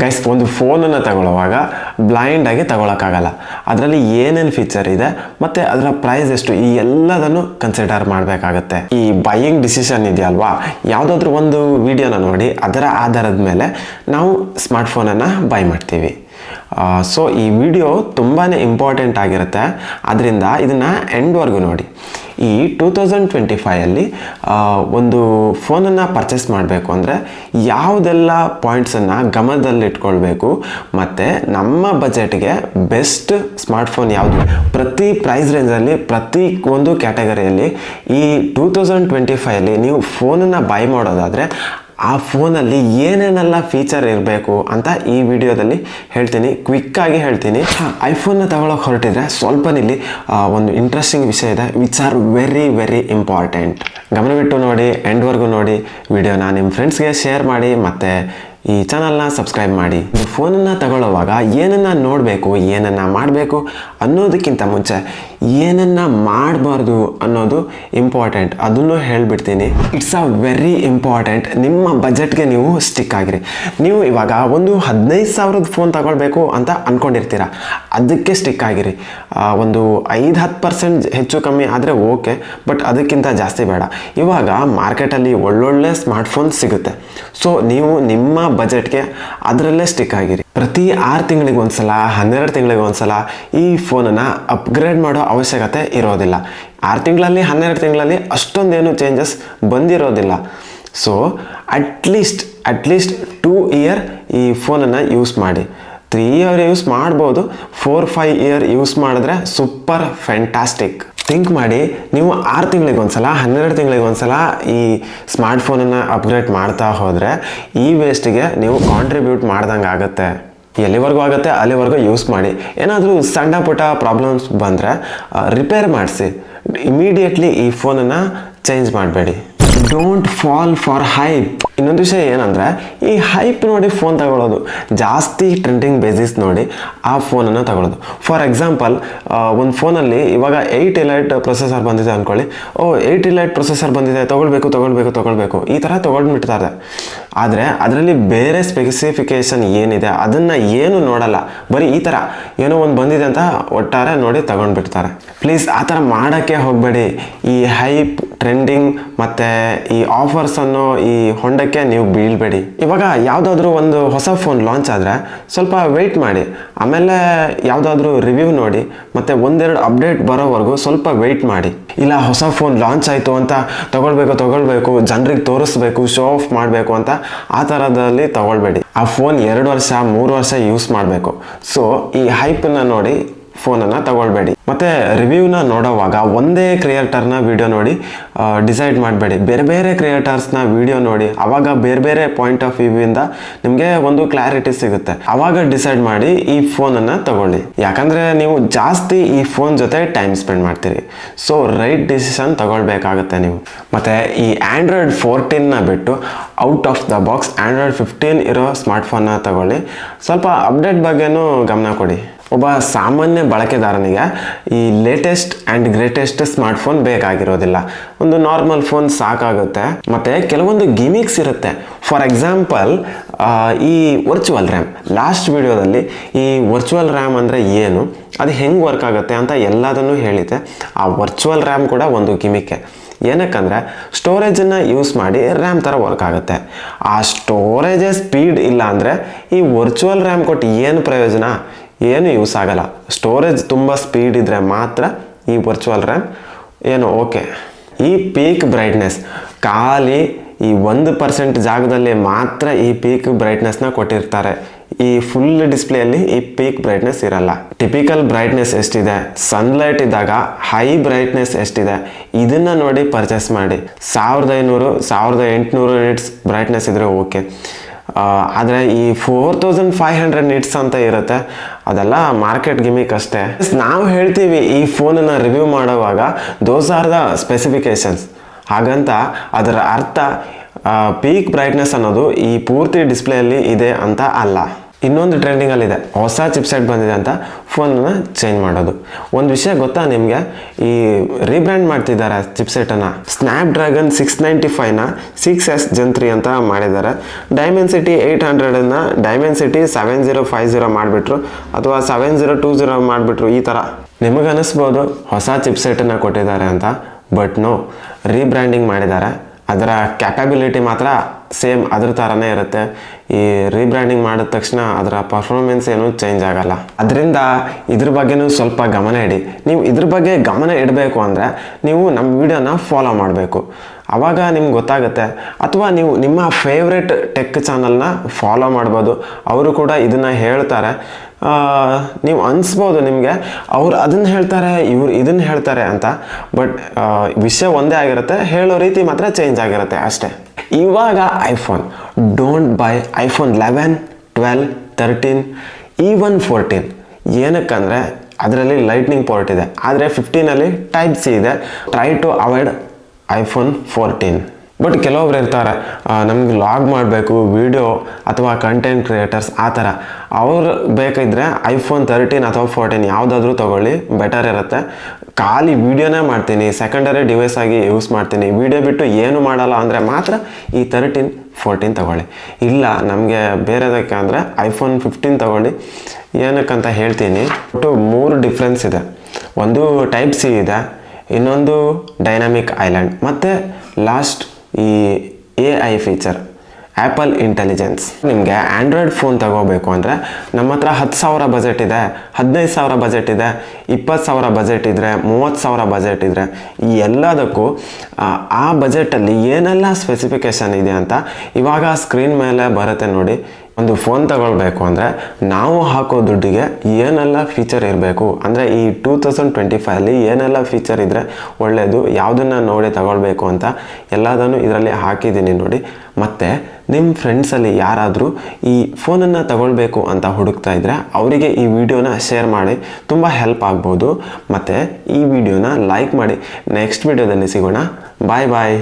Guys ಒಂದು ಫೋನನ್ನು ತಗೊಳ್ಳುವಾಗ ಬ್ಲೈಂಡಾಗಿ ತಗೊಳಕ್ಕಾಗಲ್ಲ. ಅದರಲ್ಲಿ ಏನೇನು ಫೀಚರ್ ಇದೆ, ಮತ್ತು ಅದರ ಪ್ರೈಸ್ ಎಷ್ಟು, ಈ ಎಲ್ಲದನ್ನು ಕನ್ಸಿಡರ್ ಮಾಡಬೇಕಾಗತ್ತೆ. ಈ ಬೈಯಿಂಗ್ ಡಿಸಿಷನ್ ಇದೆಯಲ್ವಾ? ಯಾವುದಾದ್ರೂ ಒಂದು ವಿಡಿಯೋನ ನೋಡಿ, ಅದರ ಆಧಾರದ ಮೇಲೆ ನಾವು ಸ್ಮಾರ್ಟ್ಫೋನನ್ನು ಬೈ ಮಾಡ್ತೀವಿ. ಸೊ ಈ ವಿಡಿಯೋ ತುಂಬಾ ಇಂಪಾರ್ಟೆಂಟ್ ಆಗಿರುತ್ತೆ. ಅದರಿಂದ ಇದನ್ನು ಎಂಡ್ವರೆಗೂ ನೋಡಿ. ಈ ಟೂ ತೌಸಂಡ್ ಟ್ವೆಂಟಿ ಫೈಯಲ್ಲಿ ಒಂದು ಫೋನನ್ನು ಪರ್ಚೇಸ್ ಮಾಡಬೇಕು ಅಂದರೆ ಯಾವುದೆಲ್ಲ ಪಾಯಿಂಟ್ಸನ್ನು ಗಮನದಲ್ಲಿಟ್ಕೊಳ್ಬೇಕು, ಮತ್ತು ನಮ್ಮ ಬಜೆಟ್ಗೆ ಬೆಸ್ಟ್ ಸ್ಮಾರ್ಟ್ಫೋನ್ ಯಾವುದು? ಪ್ರತಿ ಪ್ರೈಸ್ ರೇಂಜಲ್ಲಿ ಪ್ರತಿ ಒಂದು ಕ್ಯಾಟಗರಿಯಲ್ಲಿ ಈ ಟೂ ತೌಸಂಡ್ ಟ್ವೆಂಟಿ ಫೈಯಲ್ಲಿ ನೀವು ಫೋನನ್ನು ಬೈ ಮಾಡೋದಾದರೆ ಆ ಫೋನಲ್ಲಿ ಏನೇನೆಲ್ಲ ಫೀಚರ್ ಇರಬೇಕು ಅಂತ ಈ ವಿಡಿಯೋದಲ್ಲಿ ಹೇಳ್ತೀನಿ. ಕ್ವಿಕ್ಕಾಗಿ ಹೇಳ್ತೀನಿ. ಐಫೋನ್ನ ತಗೊಳಕ್ಕೆ ಹೊರಟಿದ್ರೆ ಸ್ವಲ್ಪ ಇಲ್ಲಿ ಒಂದು ಇಂಟ್ರೆಸ್ಟಿಂಗ್ ವಿಷಯ ಇದೆ. Which are very very important ಗಮನವಿಟ್ಟು ನೋಡಿ ಎಂಡ್ವರೆಗೂ ನೋಡಿ. ವಿಡಿಯೋನ ನಿಮ್ಮ ಫ್ರೆಂಡ್ಸ್ಗೆ ಶೇರ್ ಮಾಡಿ ಮತ್ತು ಈ ಚಾನಲ್ನ ಸಬ್ಸ್ಕ್ರೈಬ್ ಮಾಡಿ. ಇದು ಫೋನನ್ನು ತಗೊಳ್ಳುವಾಗ ಏನನ್ನ ನೋಡಬೇಕು, ಏನನ್ನ ಮಾಡಬೇಕು ಅನ್ನೋದಕ್ಕಿಂತ ಮುಂಚೆ ಏನನ್ನ ಮಾಡಬಾರ್ದು ಅನ್ನೋದು ಇಂಪಾರ್ಟೆಂಟ್ ಅದನ್ನು ಹೇಳಿಬಿಡ್ತೀನಿ. ಇಟ್ಸ್ ಅ ವೆರಿ ಇಂಪಾರ್ಟೆಂಟ್ ನಿಮ್ಮ ಬಜೆಟ್ಗೆ ನೀವು ಸ್ಟಿಕ್ ಆಗಿರಿ. ನೀವು ಇವಾಗ ಒಂದು ಹದಿನೈದು ಸಾವಿರದ ಫೋನ್ ತಗೊಳ್ಬೇಕು ಅಂತ ಅಂದ್ಕೊಂಡಿರ್ತೀರ ಅದಕ್ಕೆ ಸ್ಟಿಕ್ ಆಗಿರಿ. ಒಂದು ಐದು ಹತ್ತು ಪರ್ಸೆಂಟ್ ಹೆಚ್ಚು ಕಮ್ಮಿ ಆದರೆ ಓಕೆ ಬಟ್ ಅದಕ್ಕಿಂತ ಜಾಸ್ತಿ ಬೇಡ. ಇವಾಗ ಮಾರ್ಕೆಟಲ್ಲಿ ಒಳ್ಳೊಳ್ಳೆ ಸ್ಮಾರ್ಟ್ಫೋನ್ ಸಿಗುತ್ತೆ. ಸೊ ನೀವು ನಿಮ್ಮ ಬಜೆಟ್ಗೆ ಅದರಲ್ಲೇ ಸ್ಟಿಕ್ ಆಗಿರಿ. ಪ್ರತಿ ಆರು ತಿಂಗಳಿಗೆ ಒಂದ್ಸಲ, ಹನ್ನೆರಡು ತಿಂಗಳಿಗೆ ಒಂದ್ಸಲ ಈ ಫೋನನ್ನು ಅಪ್ಗ್ರೇಡ್ ಮಾಡೋ ಅವಶ್ಯಕತೆ ಇರೋದಿಲ್ಲ. ಆರು ತಿಂಗಳಲ್ಲಿ, ಹನ್ನೆರಡು ತಿಂಗಳಲ್ಲಿ ಅಷ್ಟೊಂದೇನು changes ಬಂದಿರೋದಿಲ್ಲ. So at least at least two year ಈ ಫೋನನ್ನು ಯೂಸ್ ಮಾಡಿ. ತ್ರೀ ಇಯರ್ ಯೂಸ್ ಮಾಡ್ಬೋದು ಫೋರ್ ಫೈವ್ ಇಯರ್ ಯೂಸ್ ಮಾಡಿದ್ರೆ ಸೂಪರ್ ಫ್ಯಾಂಟಾಸ್ಟಿಕ್ ಥಿಂಕ್ ಮಾಡಿ, ನೀವು ಆರು ತಿಂಗಳಿಗೆ ಒಂದ್ಸಲ, ಹನ್ನೆರಡು ತಿಂಗಳಿಗೆ ಒಂದ್ಸಲ ಈ ಸ್ಮಾರ್ಟ್ಫೋನನ್ನು ಅಪ್ಗ್ರೇಡ್ ಮಾಡ್ತಾ ಹೋದರೆ ಈ ವೇಸ್ಟಿಗೆ ನೀವು ಕಾಂಟ್ರಿಬ್ಯೂಟ್ ಮಾಡ್ದಂಗೆ ಆಗುತ್ತೆ. ಎಲ್ಲಿವರೆಗೂ ಆಗುತ್ತೆ? ಅಲ್ಲಿವರೆಗೂ ಯೂಸ್ ಮಾಡಿ. ಏನಾದರೂ ಸಣ್ಣ ಪುಟ್ಟ ಪ್ರಾಬ್ಲಮ್ಸ್ ಬಂದರೆ ರಿಪೇರ್ ಮಾಡಿಸಿ. ಇಮಿಡಿಯೇಟ್ಲಿ ಈ ಫೋನನ್ನು ಚೇಂಜ್ ಮಾಡಬೇಡಿ. ಡೋಂಟ್ ಫಾಲ್ ಫಾರ್ ಹೈಪ್ ಇನ್ನೊಂದು ವಿಷಯ ಏನಂದರೆ, ಈ ಹೈಪ್ ನೋಡಿ ಫೋನ್ ತಗೊಳ್ಳೋದು ಜಾಸ್ತಿ ಟ್ರೆಂಡಿಂಗ್ ಬೇಸಿಸ್ ನೋಡಿ ಆ ಫೋನನ್ನು ತಗೊಳ್ಳೋದು ಫಾರ್ ಎಕ್ಸಾಂಪಲ್ ಒಂದು ಫೋನಲ್ಲಿ ಇವಾಗ ಏಯ್ಟ್ ಎಲೈಟ್ ಪ್ರೊಸೆಸರ್ ಬಂದಿದೆ ಅಂದ್ಕೊಳ್ಳಿ ಓ ಏಯ್ಟ್ ಎಲೈಟ್ ಪ್ರೊಸೆಸರ್ ಬಂದಿದೆ, ತೊಗೊಳ್ಬೇಕು ತೊಗೊಳ್ಬೇಕು ತೊಗೊಳ್ಬೇಕು. ಈ ಥರ ತೊಗೊಂಡ್ಬಿಡ್ತಾರೆ ಆದರೆ ಅದರಲ್ಲಿ ಬೇರೆ ಸ್ಪೆಸಿಫಿಕೇಶನ್ ಏನಿದೆ, ಅದನ್ನು ಏನು ನೋಡಲ್ಲ. ಬರೀ ಈ ಥರ ಏನೋ ಒಂದು ಬಂದಿದೆ ಅಂತ ಒಟ್ಟಾರೆ ನೋಡಿ ತಗೊಂಡ್ಬಿಡ್ತಾರೆ. ಪ್ಲೀಸ್ ಆ ಥರ ಮಾಡೋಕ್ಕೆ ಹೋಗಬೇಡಿ. ಈ ಹೈಪ್ ಟ್ರೆಂಡಿಂಗ್ ಮತ್ತು ಈ ಆಫರ್ಸ್ ಅನ್ನೋ ಈ ಹೊಂಡಕ್ಕೆ ನೀವು ಬೀಳ್ಬೇಡಿ. ಇವಾಗ ಯಾವುದಾದ್ರೂ ಒಂದು ಹೊಸ ಫೋನ್ ಲಾಂಚ್ ಆದರೆ ಸ್ವಲ್ಪ ವೆಯ್ಟ್ ಮಾಡಿ. ಆಮೇಲೆ ಯಾವುದಾದ್ರೂ ರಿವ್ಯೂ ನೋಡಿ, ಮತ್ತು ಒಂದೆರಡು ಅಪ್ಡೇಟ್ ಬರೋವರೆಗೂ ಸ್ವಲ್ಪ ವೆಯ್ಟ್ ಮಾಡಿ. ಇಲ್ಲ, ಹೊಸ ಫೋನ್ ಲಾಂಚ್ ಆಯಿತು ಅಂತ ತೊಗೊಳ್ಬೇಕು ತೊಗೊಳ್ಬೇಕು, ಜನರಿಗೆ ತೋರಿಸ್ಬೇಕು ಶೋ ಆಫ್ ಮಾಡಬೇಕು ಅಂತ ಆ ಥರದಲ್ಲಿ ತೊಗೊಳ್ಬೇಡಿ. ಆ ಫೋನ್ ಎರಡು ವರ್ಷ, ಮೂರು ವರ್ಷ ಯೂಸ್ ಮಾಡಬೇಕು. ಸೊ ಈ ಹೈಪನ್ನು ನೋಡಿ ಫೋನನ್ನು ತಗೊಳ್ಬೇಡಿ. ಮತ್ತು ರಿವ್ಯೂನ ನೋಡೋವಾಗ ಒಂದೇ ಕ್ರಿಯೇಟರ್ನ ವಿಡಿಯೋ ನೋಡಿ ಡಿಸೈಡ್ ಮಾಡಬೇಡಿ. ಬೇರೆ ಬೇರೆ ಕ್ರಿಯೇಟರ್ಸ್ನ ವಿಡಿಯೋ ನೋಡಿ ಆವಾಗ ಬೇರೆ ಬೇರೆ ಪಾಯಿಂಟ್ ಆಫ್ ವ್ಯೂವಿಂದ ನಿಮಗೆ ಒಂದು ಕ್ಲಾರಿಟಿ ಸಿಗುತ್ತೆ. ಆವಾಗ ಡಿಸೈಡ್ ಮಾಡಿ ಈ ಫೋನನ್ನು ತಗೊಳ್ಳಿ. ಯಾಕಂದರೆ ನೀವು ಜಾಸ್ತಿ ಈ ಫೋನ್ ಜೊತೆ ಟೈಮ್ ಸ್ಪೆಂಡ್ ಮಾಡ್ತೀರಿ. ಸೊ ರೈಟ್ ಡಿಸಿಷನ್ ತಗೊಳ್ಬೇಕಾಗುತ್ತೆ ನೀವು. ಮತ್ತು ಈ ಆ್ಯಂಡ್ರಾಯ್ಡ್ ಫೋರ್ಟೀನ್ನ ಬಿಟ್ಟು out of the box android fifteen ಇರೋ ಸ್ಮಾರ್ಟ್ಫೋನ್ನ ತಗೊಳ್ಳಿ. ಸ್ವಲ್ಪ ಅಪ್ಡೇಟ್ ಬಗ್ಗೆನೂ ಗಮನ ಕೊಡಿ. ಒಬ್ಬ ಸಾಮಾನ್ಯ ಬಳಕೆದಾರನಿಗೆ ಈ ಲೇಟೆಸ್ಟ್ ಆ್ಯಂಡ್ ಗ್ರೇಟೆಸ್ಟ್ ಸ್ಮಾರ್ಟ್ಫೋನ್ ಬೇಕಾಗಿರೋದಿಲ್ಲ. ಒಂದು ನಾರ್ಮಲ್ ಫೋನ್ ಸಾಕಾಗುತ್ತೆ. ಮತ್ತು ಕೆಲವೊಂದು ಗಿಮಿಕ್ಸ್ ಇರುತ್ತೆ. ಫಾರ್ ಎಕ್ಸಾಂಪಲ್ ಈ ವರ್ಚುವಲ್ ರ್ಯಾಮ್ ಲಾಸ್ಟ್ ವಿಡಿಯೋದಲ್ಲಿ ಈ ವರ್ಚುವಲ್ ರ್ಯಾಮ್ ಅಂದರೆ ಏನು? ಅದು ಹೆಂಗೆ ವರ್ಕ್ ಆಗುತ್ತೆ ಅಂತ ಎಲ್ಲದನ್ನು ಹೇಳಿದ್ದೆ ಆ ವರ್ಚುವಲ್ ರ್ಯಾಮ್ ಕೂಡ ಒಂದು ಗಿಮಿಕ್ಕೆ ಏನಕ್ಕಂದರೆ ಸ್ಟೋರೇಜನ್ನು ಯೂಸ್ ಮಾಡಿ ರ್ಯಾಮ್ ಥರ ವರ್ಕ್ ಆಗುತ್ತೆ. ಆ ಸ್ಟೋರೇಜೇ ಸ್ಪೀಡ್ ಇಲ್ಲ ಅಂದರೆ ಈ ವರ್ಚುವಲ್ ರ್ಯಾಮ್ ಕೊಟ್ಟು ಏನು ಪ್ರಯೋಜನ? ಏನು ಯೂಸ್ ಆಗಲ್ಲ. ಸ್ಟೋರೇಜ್ ತುಂಬ ಸ್ಪೀಡ್ ಇದ್ದರೆ ಮಾತ್ರ ಈ ವರ್ಚುವಲ್ ರ್ಯಾಮ್ ಏನು ಓಕೆ ಈ ಪೀಕ್ ಬ್ರೈಟ್ನೆಸ್ ಖಾಲಿ ಈ ಒಂದು ಪರ್ಸೆಂಟ್ ಜಾಗದಲ್ಲಿ ಮಾತ್ರ ಈ ಪೀಕ್ ಬ್ರೈಟ್ನೆಸ್ನ ಕೊಟ್ಟಿರ್ತಾರೆ. ಈ ಫುಲ್ ಡಿಸ್ಪ್ಲೇಯಲ್ಲಿ ಈ ಪೀಕ್ ಬ್ರೈಟ್ನೆಸ್ ಇರಲ್ಲ. ಟಿಪಿಕಲ್ ಬ್ರೈಟ್ನೆಸ್ ಎಷ್ಟಿದೆ? ಸನ್ಲೈಟ್ ಇದ್ದಾಗ ಹೈ ಬ್ರೈಟ್ನೆಸ್ ಎಷ್ಟಿದೆ? ಇದನ್ನು ನೋಡಿ ಪರ್ಚೇಸ್ ಮಾಡಿ. ಸಾವಿರದ ಐನೂರು, ಸಾವಿರದ ಎಂಟುನೂರು ಯೂನಿಟ್ಸ್ ಬ್ರೈಟ್ನೆಸ್ ಇದ್ರೆ ಓಕೆ ಆದರೆ ಈ four thousand five hundred nits ಅಂತ ಇರುತ್ತೆ. ಅದೆಲ್ಲ ಮಾರ್ಕೆಟ್ ಗಿಮಿಕ್ ಅಷ್ಟೇ. ನಾವು ಹೇಳ್ತೀವಿ ಈ ಫೋನನ್ನು ರಿವ್ಯೂ ಮಾಡುವಾಗ ದೋಸ್ ಆರ್ ದ ಸ್ಪೆಸಿಫಿಕೇಶನ್ಸ್ ಹಾಗಂತ ಅದರ ಅರ್ಥ ಪೀಕ್ ಬ್ರೈಟ್ನೆಸ್ ಅನ್ನೋದು ಈ ಪೂರ್ತಿ ಡಿಸ್ಪ್ಲೇಯಲ್ಲಿ ಇದೆ ಅಂತ ಅಲ್ಲ. ಇನ್ನೊಂದು ಟ್ರೆಂಡಿಂಗಲ್ಲಿದೆ ಹೊಸ ಚಿಪ್ಸೆಟ್ ಬಂದಿದೆ ಅಂತ ಫೋನನ್ನು ಚೇಂಜ್ ಮಾಡೋದು. ಒಂದು ವಿಷಯ ಗೊತ್ತಾ ನಿಮಗೆ? ಈ ರೀಬ್ರ್ಯಾಂಡ್ ಮಾಡ್ತಿದ್ದಾರೆ ಚಿಪ್ಸೆಟನ್ನು ಸ್ನ್ಯಾಪ್ ಡ್ರ್ಯಾಗನ್ ಸಿಕ್ಸ್ ನೈಂಟಿ ಫೈವ್ನ ಸಿಕ್ಸ್ ಎಸ್ ಜನ್ ತ್ರೀ ಅಂತ ಮಾಡಿದ್ದಾರೆ. Dimensity eight ಹಂಡ್ರೆಡನ್ನು dimensity seven zero five zero ಮಾಡಿಬಿಟ್ರು. ಅಥವಾ ಸೆವೆನ್ ಜೀರೋ ಟೂ ಜೀರೋ ಮಾಡಿಬಿಟ್ರು. ಈ ಥರ ನಿಮಗೆ ಅನಿಸ್ಬೋದು ಹೊಸ ಚಿಪ್ಸೆಟನ್ನು ಕೊಟ್ಟಿದ್ದಾರೆ ಅಂತ. ಬಟ್ ನೋ ರೀಬ್ರ್ಯಾಂಡಿಂಗ್ ಮಾಡಿದ್ದಾರೆ. ಅದರ ಕ್ಯಾಪಬಿಲಿಟಿ ಮಾತ್ರ ಸೇಮ್ ಅದ್ರ ಥರನೇ ಇರುತ್ತೆ. ಈ ರೀಬ್ರ್ಯಾಂಡಿಂಗ್ ಮಾಡಿದ ತಕ್ಷಣ ಅದರ ಪರ್ಫಾರ್ಮೆನ್ಸ್ ಏನು ಚೇಂಜ್ ಆಗಲ್ಲ. ಅದರಿಂದ ಇದ್ರ ಬಗ್ಗೆನೂ ಸ್ವಲ್ಪ ಗಮನ ಇಡಿ. ನೀವು ಇದ್ರ ಬಗ್ಗೆ ಗಮನ ಇಡಬೇಕು ಅಂದರೆ ನೀವು ನಮ್ಮ ವಿಡಿಯೋನ ಫಾಲೋ ಮಾಡಬೇಕು. ಆವಾಗ ನಿಮ್ಗೆ ಗೊತ್ತಾಗುತ್ತೆ. ಅಥವಾ ನೀವು ನಿಮ್ಮ ಫೇವ್ರೆಟ್ ಟೆಕ್ ಚಾನಲ್ನ ಫಾಲೋ ಮಾಡ್ಬೋದು. ಅವರು ಕೂಡ ಇದನ್ನು ಹೇಳ್ತಾರೆ. ನೀವು ಅನಿಸ್ಬೋದು ನಿಮಗೆ. ಅವ್ರು ಅದನ್ನು ಹೇಳ್ತಾರೆ, ಇವ್ರು ಇದನ್ನು ಹೇಳ್ತಾರೆ ಅಂತ. ಬಟ್ ವಿಷಯ ಒಂದೇ ಆಗಿರುತ್ತೆ. ಹೇಳೋ ರೀತಿ ಮಾತ್ರ ಚೇಂಜ್ ಆಗಿರುತ್ತೆ ಅಷ್ಟೇ. ಇವಾಗ iPhone don't buy iPhone eleven twelve thirteen even fourteen ಏನಕ್ಕಂದರೆ, ಅದರಲ್ಲಿ ಲೈಟ್ನಿಂಗ್ ಪೋರ್ಟ್ ಇದೆ. ಆದರೆ ಫಿಫ್ಟೀನಲ್ಲಿ ಟೈಪ್ ಸಿ ಇದೆ. Try to avoid iPhone fourteen but ಕೆಲವೊಬ್ರು ಇರ್ತಾರೆ ನಮ್ಗೆ ಲಾಗ್ ಮಾಡಬೇಕು ವಿಡಿಯೋ ಅಥವಾ ಕಂಟೆಂಟ್ ಕ್ರಿಯೇಟರ್ಸ್ ಆ ಥರ. ಅವ್ರು ಬೇಕಿದ್ರೆ ಐಫೋನ್ ತರ್ಟೀನ್ ಅಥವಾ ಫೋರ್ಟೀನ್ ಯಾವುದಾದ್ರೂ ತೊಗೊಳ್ಳಿ ಬೆಟರ್ ಇರುತ್ತೆ. ಖಾಲಿ ವೀಡಿಯೋನೇ ಮಾಡ್ತೀನಿ ಸೆಕೆಂಡರಿ ಡಿವೈಸ್ ಆಗಿ ಯೂಸ್ ಮಾಡ್ತೀನಿ. ವೀಡಿಯೋ ಬಿಟ್ಟು ಏನು ಮಾಡಲ್ಲ ಅಂದರೆ ಮಾತ್ರ ಈ ತರ್ಟೀನ್ ಫೋರ್ಟೀನ್ ತೊಗೊಳ್ಳಿ. ಇಲ್ಲ, ನಮಗೆ ಬೇರೆದಕ್ಕೆ ಅಂದರೆ ಐಫೋನ್ ಫಿಫ್ಟೀನ್ ತೊಗೊಳ್ಳಿ. ಏನಕ್ಕಂತ ಹೇಳ್ತೀನಿ, ಒಟ್ಟು ಮೂರು ಡಿಫ್ರೆನ್ಸ್ ಇದೆ. ಒಂದು ಟೈಪ್ ಸಿ ಇದೆ, ಇನ್ನೊಂದು ಡೈನಾಮಿಕ್ ಐಲ್ಯಾಂಡ್ ಮತ್ತು ಲಾಸ್ಟ್ ಈ A I feature Apple intelligence ನಿಮಗೆ ಆ್ಯಂಡ್ರಾಯ್ಡ್ ಫೋನ್ ತಗೋಬೇಕು ಅಂದರೆ ನಮ್ಮ ಹತ್ರ ಹತ್ತು ಸಾವಿರ ಬಜೆಟ್ ಇದೆ ಹದಿನೈದು ಸಾವಿರ ಬಜೆಟ್ ಇದೆ ಇಪ್ಪತ್ತು ಸಾವಿರ ಬಜೆಟ್ ಇದ್ದರೆ ಮೂವತ್ತು ಸಾವಿರ ಬಜೆಟ್ ಇದ್ದರೆ ಈ ಎಲ್ಲದಕ್ಕೂ ಆ, ಬಜೆಟಲ್ಲಿ ಏನೆಲ್ಲ ಸ್ಪೆಸಿಫಿಕೇಷನ್ ಇದೆ ಅಂತ ಇವಾಗ ಸ್ಕ್ರೀನ್ ಮೇಲೆ ಬರುತ್ತೆ ನೋಡಿ. ಒಂದು ಫೋನ್ ತಗೊಳ್ಬೇಕು ಅಂದರೆ ನಾವು ಹಾಕೋ ದುಡ್ಡಿಗೆ ಏನೆಲ್ಲ ಫೀಚರ್ ಇರಬೇಕು? ಅಂದರೆ ಈ ಟೂ ತೌಸಂಡ್ ಟ್ವೆಂಟಿ ಫೈವಲ್ಲಿ ಏನೆಲ್ಲ ಫೀಚರ್ ಇದ್ದರೆ ಒಳ್ಳೆಯದು ಯಾವುದನ್ನು ನೋಡಿ ತಗೊಳ್ಬೇಕು ಅಂತ ಎಲ್ಲದನ್ನು ಇದರಲ್ಲಿ ಹಾಕಿದ್ದೀನಿ ನೋಡಿ. ಮತ್ತು ನಿಮ್ಮ ಫ್ರೆಂಡ್ಸಲ್ಲಿ ಯಾರಾದರೂ ಈ ಫೋನನ್ನು ತಗೊಳ್ಬೇಕು ಅಂತ ಹುಡುಕ್ತಾ ಇದ್ದರೆ ಅವರಿಗೆ ಈ ವಿಡಿಯೋನ ಶೇರ್ ಮಾಡಿ, ತುಂಬ ಹೆಲ್ಪ್ ಆಗ್ಬೋದು. ಮತ್ತು ಈ ವಿಡಿಯೋನ ಲೈಕ್ ಮಾಡಿ. ನೆಕ್ಸ್ಟ್ ವಿಡಿಯೋದಲ್ಲಿ ಸಿಗೋಣ. ಬಾಯ್ ಬಾಯ್